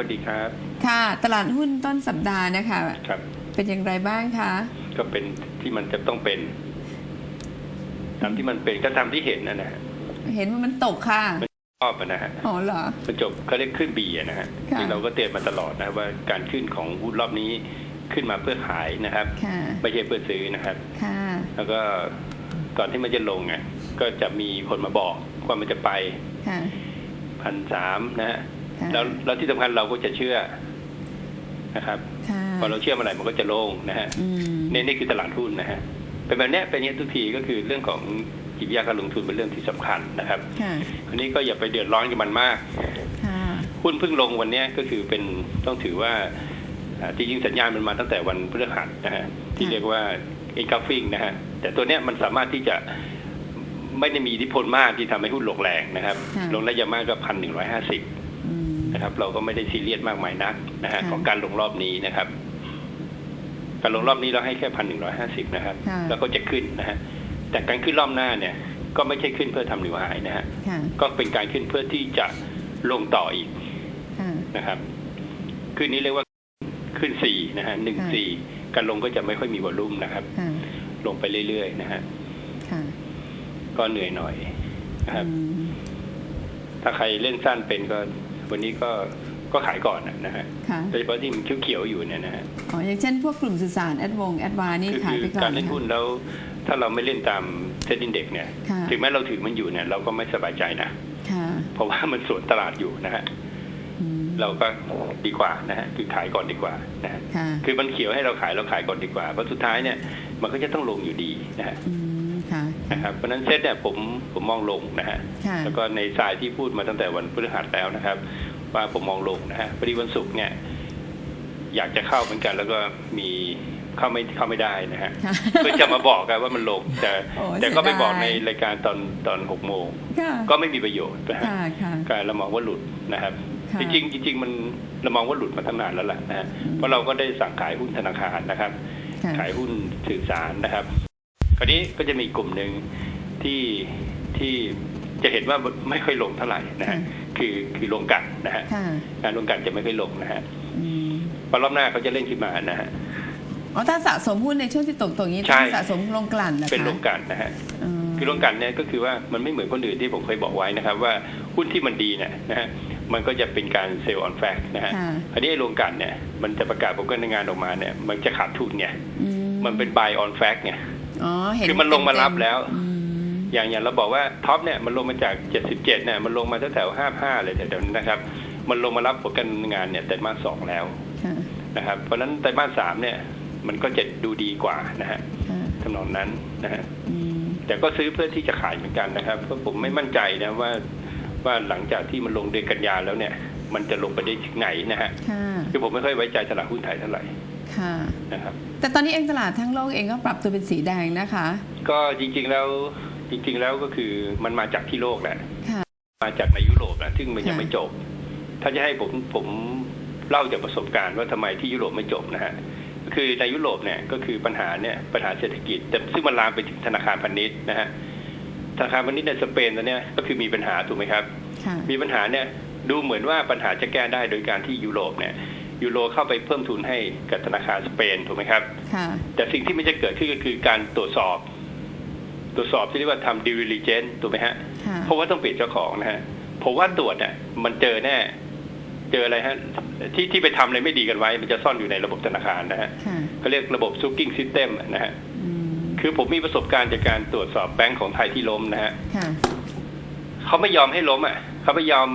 วัสดีครับ ค่ะ ตลาดหุ้นต้นสัปดาห์นะคะ ครับ เป็นอย่างไรบ้างคะ ก็เป็นที่มันจะต้องเป็นตามที่มันเป็นก็ตามที่เห็นนะนะฮะเห็นว่ามันตกค่ะชอบอะนะฮะอ๋อเหรอมันจบเขาเรียกขึ้นบีอะนะฮะค่ะที่เราก็เตือนมาตลอดนะว่าการขึ้นของหุ้นรอบนี้ขึ้นมาเพื่อขายนะครับค่ะไม่ใช่เพื่อซื้อนะครับค่ะแล้วก็ก่อนที่มันจะลงอะก็จะมีคนมาบอกว่ามันจะไปค่ะพันสามนะฮะค่ะ แล้วแล้วที่สำคัญเราก็จะเชื่อนะครับค่ะพอเราเชื่อเมื่อไหร่มันก็จะลงนะฮะอืมนี่นี่คือตลาดหุ้นนะฮะเป็นแบบเนี้ยเป็นอย่างนี้ทุกทีก็คือเรื่องของจิตวิทยาการลงทุนเป็นเรื่องที่สำคัญนะครับค่ะอันนี้ก็อย่าไปเดือดร้อนกับมันมากค่ะหุ้นเพิ่งลงวันเนี้ยก็คือเป็นต้องถือว่าอ่าจริงๆสัญญาณมันมาตั้งแต่วันพฤหัสนะฮะที่เรียกว่าเอ็นกราฟิงนะฮะแต่ตัวเนี้ยมันสามารถที่จะไม่ได้มีอิทธิพลมากที่ทำให้หุ้นลงแรงนะครับค่ะลงได้อยางมากก็พันหนึ่งร้อยห้าสิบอืม นะครับ เราก็ไม่ได้ซีเรียสมากมายนักนะฮะค่ะของการลงรอบนี้นะครับ การลงรอบนี้เราให้แค่พันหนึ่งร้อยห้าสิบนะครับค่ะแล้วก็จะขึ้นนะฮะแต่การขึ้นรอบหน้าเนี่ย ก็ไม่ใช่ขึ้นเพื่อทำนิวไฮนะฮะค่ะก็เป็นการขึ้นเพื่อที่จะลงต่ออีกค่ะนะครับขึ้นนี้เรียกว่าขึ้นสี่นะฮะหนึ่งค่ะสี่การลงก็จะไม่ค่อยมีวอลลุ่มนะครับค่ะลงไปเรื่อยๆนะฮะค่ะก็เหนื่อยหน่อยนะครับอืมถ้าใครเล่นสั้นเป็นก็ วันนี้ก็ก็ขายก่อนนะฮะค่ะโดยเฉพาะที่มันเขียวๆอยู่เนี่ยนะฮะอ๋ออย่างเช่นพวกกลุ่มสื่อสารแอดวงแอดวานี่คือขายคือไปก่อนการเล่นนะคะหุ้นแล้วถ้าเราไม่เล่นตามเซ็นดินเด็กเนี่ยค่ะถึงแม้เราถือมันอยู่เนี่ยเราก็ไม่สบายใจนะค่ะเพราะว่ามันสวนตลาดอยู่นะฮะอืมเราก็ดีกว่านะฮะคือขายก่อนดีกว่านะฮะค่ะคือมันเขียวให้เราขายเราขายก่อนดีกว่าเพราะสุดท้ายเนี่ยมันก็จะต้องลงอยู่ดีนะฮะอืมค่ะ นะครับเพราะฉะนั้นเซ็ตเนี่ยผมผมมองลงนะฮะค่ะแล้วก็ในสายที่พูดมาตั้งแต่วันพฤหัสแล้วนะครับ ว่าผมมองลงนะฮะพอดีวันศุกร์เนี่ยอยากจะเข้าเหมือนกันแล้วก็มีเข้าไม่เข้าไม่ได้นะฮะค่ะเพื่อจะมาบอกกันว่ามันลงแต่โอ้แต่ก็ไปเสียดายบอกในรายการตอนตอนหกโมงค่ะก็ไม่มีประโยชน์นะฮะค่ะค่ะการเรามองว่าหลุดนะครับค่ะจริงๆจริงๆมันเรามองว่าหลุดมาตั้งนานแล้วล่ะนะฮะอืมเพราะเราก็ได้สั่งขายหุ้นธนาคารนะครับค่ะขายหุ้นสื่อสารนะครับค ราวนี้ก็จะมีกลุ่มหนึ่งที่ที่จะเห็นว่าไม่ค่อยลงเท่าไหร่นะฮะค่ะคือคือลงกันนะฮะค่ะงานลงกันจะไม่ค่อยลงนะฮะอืมเพราะรอบหน้าเขาจะเล่นขึ้นมานะฮะอ๋อถ้าสะสมหุ้นในช่วงที่ตกตรงนี้ใช่ต้องสะสมลงกลั่นนะคะเป็นลงกันนะฮะมคือลงกันเนี่ยก็คือว่ามันไม่เหมือนคนอื่นที่ผมเคยบอกไว้นะครับ ว่าหุ้นที่มันดีเนี่ยนะฮะมันก็จะเป็นการเซลล์ออนแฟกนะฮะค่ะอันนี้ไอ้ลงกันเนี่ยมันจะประกาศผลการดำเนินงานออกมาเนี่ย มันจะขาดทุนไงอืมันเป็น buy on fact ไง อ๋อเห็นคือมันลงมารับแล้วอืมอย่างอย่างเราบอกว่าท็อปเนี่ยมันลงมาจาก77เนี่ยมันลงมาแถวๆ55เลยแถวๆนั้นนะครับ มันลงมารับผลการดำเนินงานเนี่ยไตรมาสสองแล้วค่ะนะครับ เพราะฉะนั้นไตรมาสสามเนี่ย มันก็จะดูดีกว่านะฮะค่ะทำนองนั้นนะฮะอืมแต่ก็ซื้อเพื่อที่จะขายเหมือนกันนะครับ เพราะผมไม่มั่นใจนะว่าว่าหลังจากที่มันลงเดือนกันยาแล้วเนี่ย มันจะลงไปได้ถึงไหนนะฮะค่ะคือผมไม่ค่อยไว้ใจตลาดหุ้นไทยเท่าไหร่ ค่ะนะครับแต่ตอนนี้เองตลาดทั้งโลกเองก็ปรับตัวเป็นสีแดงนะคะ ก็จริงๆแล้วจริง ๆ แล้วก็คือมันมาจากที่โลกแหละค่ะมาจากในยุโรปนะซึ่งมันยังค่ะไม่จบ ถ้าจะให้ผมผมเล่าจากประสบการณ์ว่าทำไมที่ยุโรปไม่จบนะฮะคือในยุโรปเนี่ยก็คือปัญหาเนี่ยปัญหาเศรษฐกิจ แต่ซึ่งมันลามไปถึงธนาคารพาณิชย์นะฮะธนาคารพาณิชย์ในสเปนตอนเนี้ยก็คือมีปัญหาถูกไหมครับค่ะมีปัญหาเนี่ยดูเหมือนว่าปัญหาจะแก้ได้โดยการที่ยุโรปเนี่ย ยูโรเข้าไปเพิ่มทุนให้กับธนาคารสเปนถูกไหมครับค่ะแต่สิ่งที่มันจะเกิดขึ้นก็คือการตรวจสอบ ตรวจสอบที่เรียกว่าทำ due diligence ถูกไหมฮะค่ะเพราะว่าต้องเปลี่ยนเจ้าของนะฮะผมว่าตรวจเนี่ยมันเจอแน่ เจออะไรฮะ ที่ที่ไปทำอะไรไม่ดีกันไว้ มันจะซ่อนอยู่ในระบบธนาคารนะฮะค่ะเขาเรียกระบบ sucking system นะฮะอืมคือผมมีประสบการณ์จากการตรวจสอบแบงก์ของไทยที่ล้มนะฮะค่ะเขาไม่ยอมให้ล้มอะเขาไม่ยอม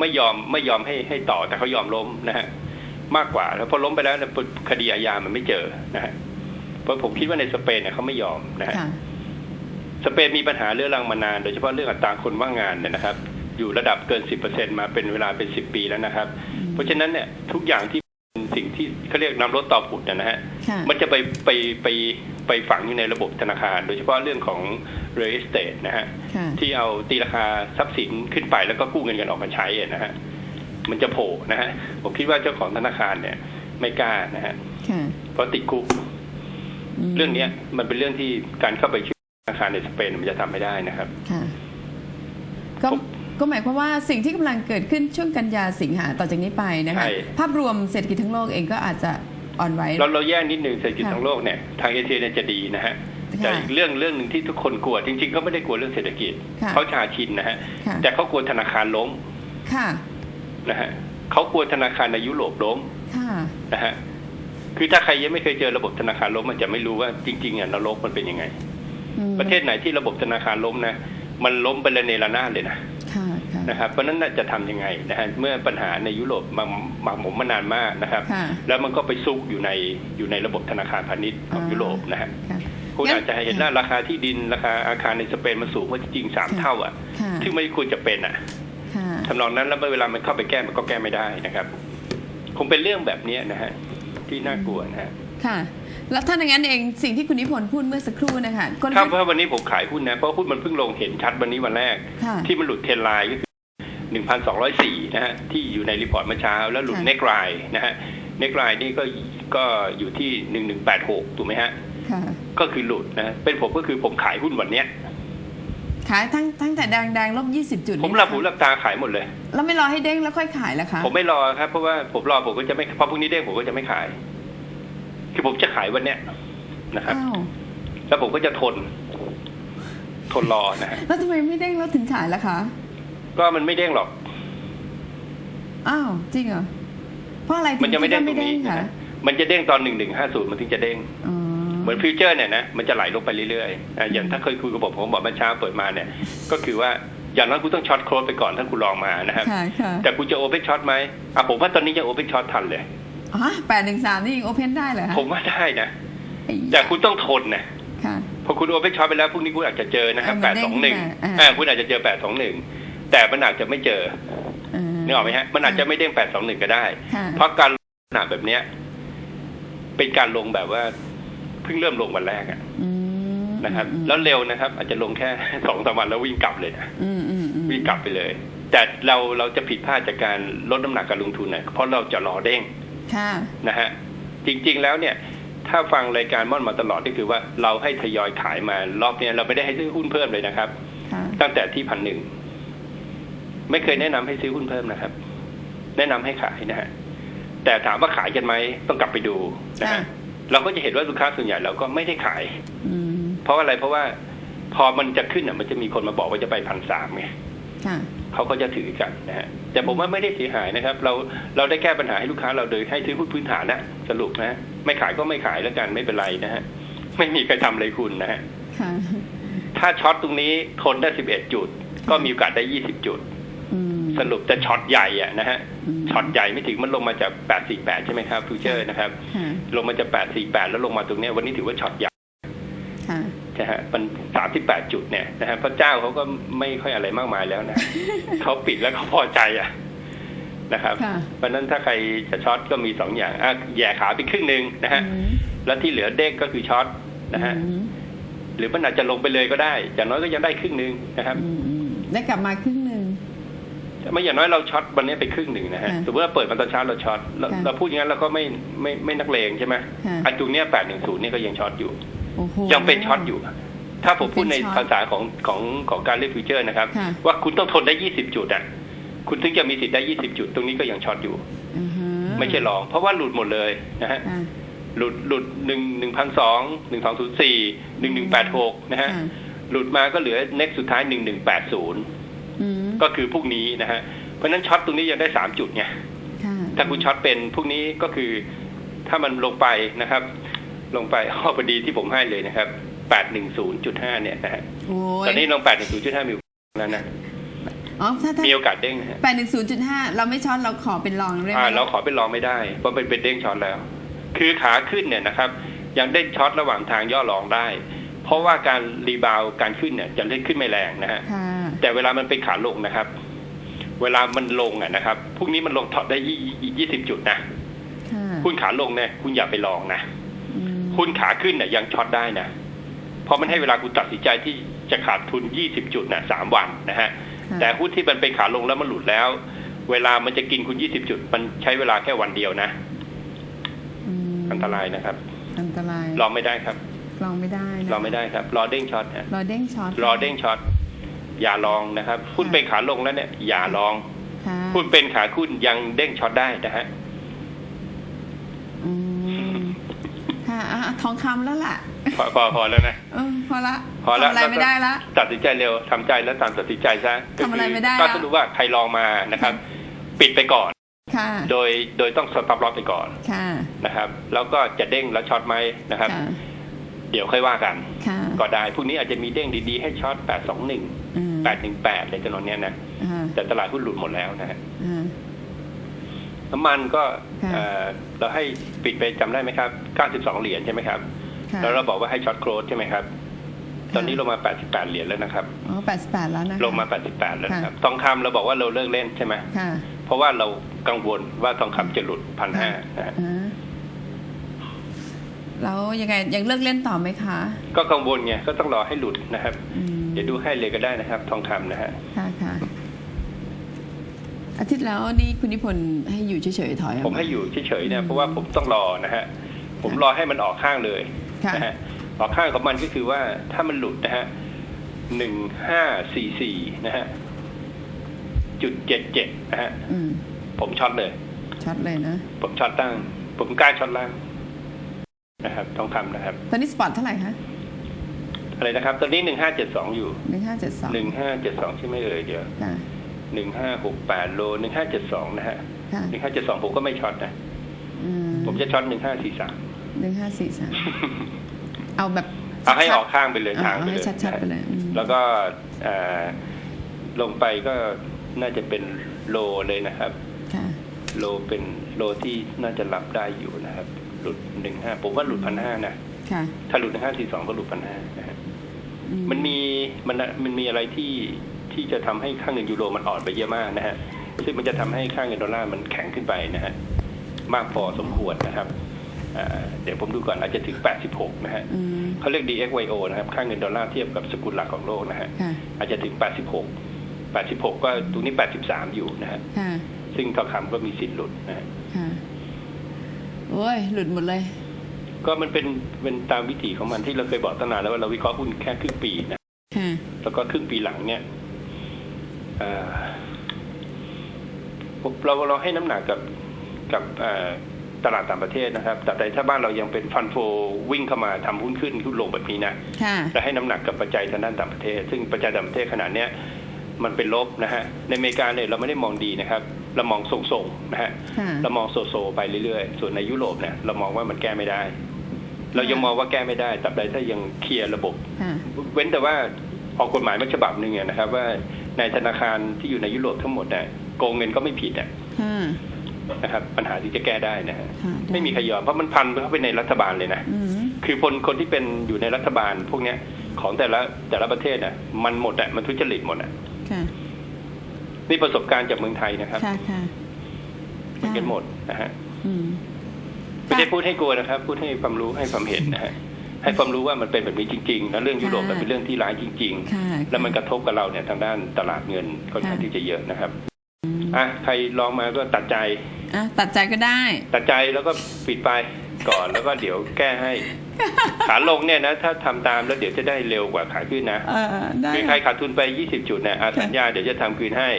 ไม่ยอมไม่ยอมให้ให้ต่อแต่เขายอมล้มนะฮะ มากกว่า แล้วพอล้มไปแล้วเนี่ยคดีอาญามันไม่เจอนะฮะเพราะผมคิดว่าในสเปนเนี่ยเขาไม่ยอมนะฮะค่ะสเปนมีปัญหาเรื่องรังมานาน โดยเฉพาะเรื่องอัตราคนว่างงานเนี่ยนะครับ อยู่ระดับเกิน10%มาเป็นเวลาเป็น10ปีแล้วนะครับ เพราะฉะนั้นเนี่ยทุกอย่างที่เป็นสิ่งที่เขาเรียกนำรถต่อผุดเนยนะฮะค่ะมันจะไปไปไปไปฝังอยู่ในระบบธนาคาร โดยเฉพาะเรื่องของ real estate นะฮะค่ะที่เอาตีราคาทรัพย์สินขึ้นไปแล้วก็กู้เงินกันออกมาใช้อะนะฮะ มันจะโผล่นะฮะผมคิดว่าเจ้าของธนาคารเนี่ย ไม่กล้านะฮะค่ะเพราะติดคุกมเรื่องเนี้ย มันเป็นเรื่องที่การเข้าไปช่วยธนาคารในสเปนมันจะทำไม่ได้นะครับค่ะก็ผมก็หมายความว่าสิ่งที่กำลังเกิดขึ้นช่วงกันยาสิงหาต่อจากนี้ไปนะคะใช่ภาพรวมเศรษฐกิจทั้งโลกเองก็อาจจะอ่อนไหวเราเราแยกนิดหนึ่งเศรษฐกิจค่ะทั้งโลกเนี่ยทางเอเชียเนี่ยจะดีนะฮะค่ะแต่อีกเรื่องเรื่องหนึ่งที่ทุกคนกลัวจริงๆก็ไม่ได้กลัวเรื่องเศรษฐกิจค่ะเขาชาชินนะฮะค่ะแต่เขากลัวธนาคารล้มค่ะ นะฮะเขากลัวธนาคารในยุโรปล้มค่ะนะฮะคือถ้าใครยังไม่เคยเจอระบบธนาคารล้มมันจะไม่รู้ว่าจริง ๆอะนรกมันเป็นยังไงอืมประเทศไหนที่ระบบธนาคารล้มนะมันล้มไประเนระนาดเลยนะค่ะค่ะนะครับเพราะฉะนั้นน่ะจะทำยังไงนะฮะเมื่อปัญหาในยุโรปมามาหมมมานานมากนะครับค่ะแล้วมันก็ไปซุกอยู่ในอยู่ในระบบธนาคารพาณิชย์ของอ่ายุยุโรปนะฮะค่ะคุณงั้นอาจจะเห็นว่าราคาที่ดินราคาอาคารในสเปนมันสูงกว่าจริงๆสามค่ะเท่าอะค่ะซึ่งไม่ควรจะเป็นอะค่ะ ทำนองนั้นแล้วเมื่อเวลามันเข้าไปแก้มันก็แก้ไม่ได้นะครับ คงเป็นเรื่องแบบเนี้ยนะฮะที่น่ากลัวนะฮะค่ะ แล้วถ้าอย่างนั้นเองสิ่งที่คุณนิพนธ์พูดเมื่อสักครู่นะคะกลถ้ายุทธ์เพราะวันนี้ผมขายหุ้นนะเพราะหุ้นมันเพิ่งลงเห็นชัดวันนี้วันแรกค่ะที่มันหลุดเทรนไลน์ก็คือ1,204นะฮะที่อยู่ในรีพอร์ตเมื่อเช้า แล้วหลุดค่ะเนกไลน์นะฮะเนกไลน์นี่ก็ก็อยู่ที่1186ถูกไหมฮะค่ะก็คือหลุดนะเป็นผมก็คือผมขายหุ้นวันเนี้ย ขายทั้งทั้งแต่แดงแดงลบยี่สิบจุดผมนี่หลับนะคะหูหลับตาขายหมดเลย แล้วไม่รอให้เด้งแล้วค่อยขายแล้วคะผมไม่รอครับเพราะว่าผมรอผมก็จะไม่พอพรุ่งนี้เด้งผมก็จะไม่ขาย คือผมจะขายวันเนี้ยนะครับอ้าวแล้วผมก็จะทน ทนรอนะฮะแล้วทำไมไม่เด้งแล้วถึงขายล่ะคะ ก็มันไม่เด้งหรอกอ้าวจริงเหรอเพราะอะไรถึมันจะไม่เด้งคิตรงนี้ว่านะคะฮะมันจะเด้งตอนหนึ่งหนึ่งห้าศูนย์มันถึงจะเด้งอ๋อ เหมือนฟิวเจอร์เนี่ยนะมันจะไหลลงไปเรื่อยๆอะอย่างถ้าเคยคุยกับผมผมบอกเมื่อเช้าเปิดมาเนี่ย ก็คือว่าอย่างนั้นคุณต้องช็อตโคลดไปก่อนถ้าคุณลองมานะครับค่ะค่ะแต่คุณจะโอเ n นช็อตไหมอะผมว่าตอนนี้ยังโอเ n นช็อตทันเลยอ๋อแปดหนึ่งสามนี่ยิงโอเพนได้เหรอคะผมว่าได้นะไอ้แต่คุณต้องทนนะค่ะพอคุณโอเ n นช็อตไปแล้วพรุ่งนี้คุณอาจจะเจอนะครับเออแปมันดเด้สงองหนึ่งขึ้นมาอ่าอ่าคุณอาจจะเจอแปดสองหนึ่งแต่มันอาจจะไม่เจอเออนึกออกไหมฮะมันอาจจะไม่เด้งแปดสองหนึ่งก็ได้ค่ะเพราะการลงขนาดแบบเนี้ยเป็นการลงแบบว่า เพิ่งเริ่มลงวันแรกอะอืมนะครับอืมแล้วเร็วนะครับ อาจจะลงแค่สองสามวันแล้ววิ่งกลับเลยนะอืมอืมอืมวิ่งกลับไปเลย แต่เราเราจะผิดพลาดจากการลดน้ำหนักการลงทุนนะเพราะเราจะรอเด้งค่ะนะฮะจริง ๆ แล้วเนี่ย ถ้าฟังรายการม่อนมาตลอดก็คือว่าเราให้ทยอยขายมารอบเนี้ยเราไม่ได้ให้ซื้อหุ้นเพิ่มเลยนะครับค่ะตั้งแต่ที่พันหนึ่งไม่เคยแนะนำให้ซื้อหุ้นเพิ่มนะครับ แนะนำให้ขายนะฮะแต่ถามว่าขายกันไหมต้องกลับไปดูนะฮะค่ะ เราก็จะเห็นว่าลูกค้าส่วนใหญ่เราก็ไม่ได้ขายอืมเพราะอะไรเพราะว่าพอมันจะขึ้นอะมันจะมีคนมาบอกว่าจะไปพันสามไงค่ะเขาก็จะถือกันนะฮะแต่ผมว่าไม่ได้เสียหายนะครับ เราเราได้แก้ปัญหาให้ลูกค้าเราโดยให้ซื้อหุ้นพื้นฐานนะสรุปนะฮะไม่ขายก็ไม่ขายแล้วกันไม่เป็นไรนะฮะไม่มีใครทำอะไรคุณนะฮะค่ะถ้าช็อตตรงนี้ทนได้สิบเอ็ดจุด ก็มีโอกาสได้ยี่สิบจุดอืม สรุปจะช็อตใหญ่อะนะฮะมช็อตใหญ่ไม่ถึงมันลงมาจากแปดสี่แปดใช่ไหมครับฟิวเจอร์นะครับค่ะลงมาจากแปดสี่แปดแล้วลงมาตรงเนี้ยวันนี้ถือว่าช็อตใหญ่ค่ะนะฮะมันสามสิบแปดจุดเนี่ยนะฮะพระเจ้าเขาก็ไม่ค่อยอะไรมากมายแล้วนะเขาปิดแล้วเขาพอใจอะนะครับค่ะเพราะฉะนั้นถ้าใครจะช็อตก็มีสองอย่างอะแย่ขาไปครึ่งหนึ่งนะฮะอืมแล้วที่เหลือเด้งก็คือช็อตนะฮะอืมหรือมันอาจจะลงไปเลยก็ได้อย่างน้อยก็ยังได้ครึ่งหนึ่งนะครับอืมอืมได้กลับมาครึ่งหนึ่ง ไม่อย่างน้อยเราช็อตวันนี้ไปครึ่งหนึ่งนะฮะค่ะสมมติว่าเปิดมาตอนเช้าเราช็อตเราค่ะเราพูดอย่างนั้นเราก็ไม่ไม่ไม่นักเลงใช่ไหมค่ะไอ้ตรงเนี้ยแปดหนึ่งศูนย์นี่ก็ยังช็อตอยู่โอ้โหยังเป็นช็อตอยู่ ถ้าผมพูดในเป็นช็อตภาษาของของของการเล่นฟิวเจอร์นะครับค่ะว่าคุณต้องทนได้20จุดอะคุณถึงจะมีสิทธิ์ได้20จุด ตรงนี้ก็ยังช็อตอยู่อือฮะไม่ใช่รอง เพราะว่าหลุดหมดเลยนะฮะค่ะหลุดหลุดหนึ่งหนึ่งพันสองหนึ่งสองศูนย์สี่หนึ่งหนึ่งแปดหกนะฮะค่ะหลุดมาก็เหลือเน็กสุดท้ายหนึ่งหนึ่งแปดศูนย์อืม ก็คือพวกนี้นะฮะเพราะฉะนั้นช็อตตรงนี้ยังได้สามจุดไงค่ะถ้าคุณช็อตเป็นพวกนี้ก็คือถ้ามันลงไปนะครับ ลงไปอ๋อพอดีที่ผมให้เลยนะครับแปดหนึ่งศูนย์จุดห้าเนี่ยนะฮะโอ้ยตอนนี้ลงแปดหนึ่งศูนย์จุดห้ามีโอกาสแล้วนะอ๋อถ้าถ้ามีโอกาสเด้งนะฮะแปดหนึ่งศูนย์จุดห้าเราไม่ช็อตเราขอเป็นรองได้ไหมอ่าเราขอเป็นรองไม่ได้เพราะเป็นเป็นเด้งช็อตแล้ว คือขาขึ้นเนี่ยนะครับ ยังเด้งช็อตระหว่างทางย่อรองได้ เพราะว่าการรีบาวด์การขึ้นเนี่ยจะเล่นขึ้นไม่แรงนะฮะค่ะแต่เวลามันเป็นขาลงนะครับ เวลามันลงอะนะครับพรุ่งนี้มันลงถอดได้ยี่สิบจุดนะค่ะหุ้นขาลงเนี่ยคุณอย่าไปลองนะอืมหุ้นขาขึ้นเนี่ยยังช็อตได้นะเพราะมันให้เวลาคุณตัดสินใจที่จะขาดทุน20จุดนะสามวันนะฮะค่ะแต่หุ้นที่มันเป็นขาลงแล้วมันหลุดแล้ว เวลามันจะกินคุณ20จุด มันใช้เวลาแค่วันเดียวนะมอันตรายนะครับ อันตรายรอไม่ได้ครับ ลองไม่ได้นะรอไม่ได้ครับ รอเด้งช็อตฮะรอเด้งช็อตรอเด้งช็อตอย่าลองนะครับหุ้นเป็นขาลงแล้วเนี่ย อย่าลองค่ะหุ้นเป็นขาขึ้นยังเด้งช็อตได้นะฮะอืมค่ะอะทองคำแล้วล่ะ พอพอพอแล้วนะเออพอละพอละทำอะไรไม่ได้ละตัดสินใจเร็วทำใจแล้วตามตัดสินใจซะทำอะไรไม่ได้ก็ละสรุปว่าใครลองมานะครับ ปิดไปก่อนค่ะโดยโดยต้องสต็อปลอสไปก่อนค่ะนะครับ แล้วก็จะเด้งแล้วช็อตไหมนะครับค่ะ เดี๋ยวค่อยว่ากันค่ะก็ได้พรุ่งนี้อาจจะมีเด้งดีๆ ให้ช็อต821อืม818อะไรจำนวนเนี้ยนะอ่าแต่ตลาดหุ้นหลุดหมดแล้วนะฮะอ่าน้ำมันก็ค่ะเอ่อเราให้ปิดไปจำได้ไหมครับ92เหรียญใช่ไหมครับค่ะแล้วเราบอกว่าให้ช็อตโครสใช่ไหมครับะตอนนี้ลงมา88เหรียญแล้วนะครับอ๋อแปดสิบแปดแล้วนะคะลงมา88แล้วนะครับทองคำเราบอกว่าเราเลิกเล่นใช่ไหมค่ะเพราะว่าเรากังวลว่าทองคำจะหลุดพันห้านะฮะอ่า แล้วยังไงยังเลิกเล่นต่อไหมคะ ก็กังวลไงก็ต้องรอให้หลุดนะครับอืมเดี๋ยวดูให้เลยก็ได้นะครับ ทองคำนะฮะค่ะค่ะอาทิตย์แล้วนี่คุณนิพนธ์ให้อยู่เฉยๆถอยกาผมให้อยู่เฉยๆเนี่ยอืมเพราะว่าผมต้องรอนะฮะผมรอให้มันออกข้างเลยค่ะนะฮะออกข้างของมันก็คือว่าถ้ามันหลุดนะฮะหนึ่งห้าสี่สี่นะฮะจุดเจ็ดเจ็ดนะฮะอืมผมช็อตเลยชัดเลยนะผมผมช็อตตั้ง ผมกล้าช็อตล่าง นะครับทองคำนะครับตอนนี้สปอตเท่าไหร่คะอะไรนะครับ ตอนนี้หนึ่งห้าเจ็ดสองอยู่หนึ่งห้าเจ็ดสองหนึ่งห้าเจ็ดสองใช่ไหมเอ่ยเดี๋ยวค่ะหนึ่งห้าหกแปดโลหนึ่งห้าเจ็ดสองนะฮะค่ะหนึ่งห้าเจ็ดสองผมก็ไม่ช็อตนะอืมผมจะช็อตหนึ่งห้าสี่สามหนึ่งห้าสี่สามเอาแบบเอาให้ชัดๆออกข้างไปเลยอ่าทางไปเอาให้เลยชัดๆไปเลยอืมแล้วก็เอ่อลงไปก็น่าจะเป็นโลเลยนะครับค่ะโลเป็นโลที่น่าจะรับได้อยู่นะครับ หลุดหนึ่งห้าผมว่าหลุดพันห้านะค่ะถ้าหลุดหนึ่งห้าสี่สองก็หลุดพันห้านะฮะอืมันมีมันมันมีอะไรที่ที่จะทำให้ค่าเงินยูโรมันอ่อนไปเยอะมากนะฮะซึ่งมันจะทำให้ค่าเงินดอลลาร์มันแข็งขึ้นไปนะฮะมากพอสมควรนะครับอ่าเดี๋ยวผมดูก่อนอาจจะถึง 86 นะฮะอืมเขาเรียก DXYO นะครับ ค่าเงินดอลลาร์เทียบกับสกุลหลักของโลกนะฮะค่ะอาจจะถึง 86 86 ก็ตรงนี้ 83 อยู่นะฮะค่ะซึ่งทองคำก็มีสิทธิ์หลุดนะฮะค่ะ โอ้ยหลุดหมดเลย ก็มันเป็นเป็นตามวิถีของมันที่เราเคยบอกตั้งนานแล้วว่าเราวิเคราะห์หุ้นแค่ครึ่งปีนะค่ะแล้วก็ครึ่งปีหลังเนี่ยเอ่อผมเราเราให้น้ำหนักกับกับเอ่อตลาดต่างประเทศนะครับแต่แต่ถ้าบ้านเรายังเป็นฟันโฟวิ่งเข้ามาทำหุ้นขึ้นหุ้นลงแบบนี้นะค่ะจะให้น้ำหนักกับปัจจัยทางด้านต่างประเทศ ซึ่งปัจจัยต่างประเทศขนาดเนี้ยมันเป็นลบนะฮะ ในอเมริกาเนี่ยเราไม่ได้มองดีนะครับ เรามองส่งๆนะฮะค่ะเรามองโซโซไปเรื่อยๆ ส่วนในยุโรปเนี่ยเรามองว่ามันแก้ไม่ได้ เรายังมองว่าแก้ไม่ได้ตราบใดถ้ายังเคลียร์ระบบค่ะเว้นแต่ว่าออกกฎหมายมาฉบับหนึ่งอะนะครับ ว่าในธนาคารที่อยู่ในยุโรปทั้งหมดเนี่ยโกงเงินก็ไม่ผิดอะค่ะนะครับปัญหาที่จะแก้ได้นะฮะค่ะด้ไม่มีใครยอมเพราะมันพันเข้าไปในรัฐบาลเลยนะอืมคือคนคนที่เป็นอยู่ในรัฐบาล พวกเนี้ยของแต่ละแต่ละประเทศอะมันหมดอะมันทุจริตหมดอะค่ะ นี่ประสบการณ์จากเมืองไทยนะครับค่ะค่ะเหมือนกันหมดนะฮะอืมไม่ได้พูดให้กลัวนะครับ พูดให้ความรู้ให้ความเห็นนะฮะให้ความรู้ว่ามันเป็นแบบนี้จริงๆ แล้วเรื่องยุโรปมันเป็นเรื่องที่ร้ายจริง ค่ะๆ แล้วมันกระทบกับเราเนี่ยทางด้านตลาดเงินค่อนข้างที่จะเยอะนะครับอืมอะใครลองมาก็ตัดใจ อะตัดใจก็ได้ ตัดใจแล้วก็ปิดไป ก่อนแล้วก็เดี๋ยวแก้ให้ ขาลงเนี่ยนะ ถ้าทำตามแล้วเดี๋ยวจะได้เร็วกว่าขาขึ้นนะเออได้คือใครขาดทุนไป20จุดเนี่ยอาสัญญาเดี๋ยวจะทำคืนให้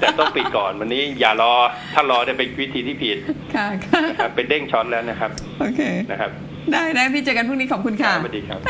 แต่ต้องปิดก่อนวันนี้อย่ารอ ถ้ารอได้เป็นวิธีที่ผิดค่ะค่ะนะครับเป็นเด้งช็อตแล้วนะครับ โอเคนะครับ ได้ได้พี่เจอกันพรุ่งนี้ขอบคุณค่ะสวัสดีครับ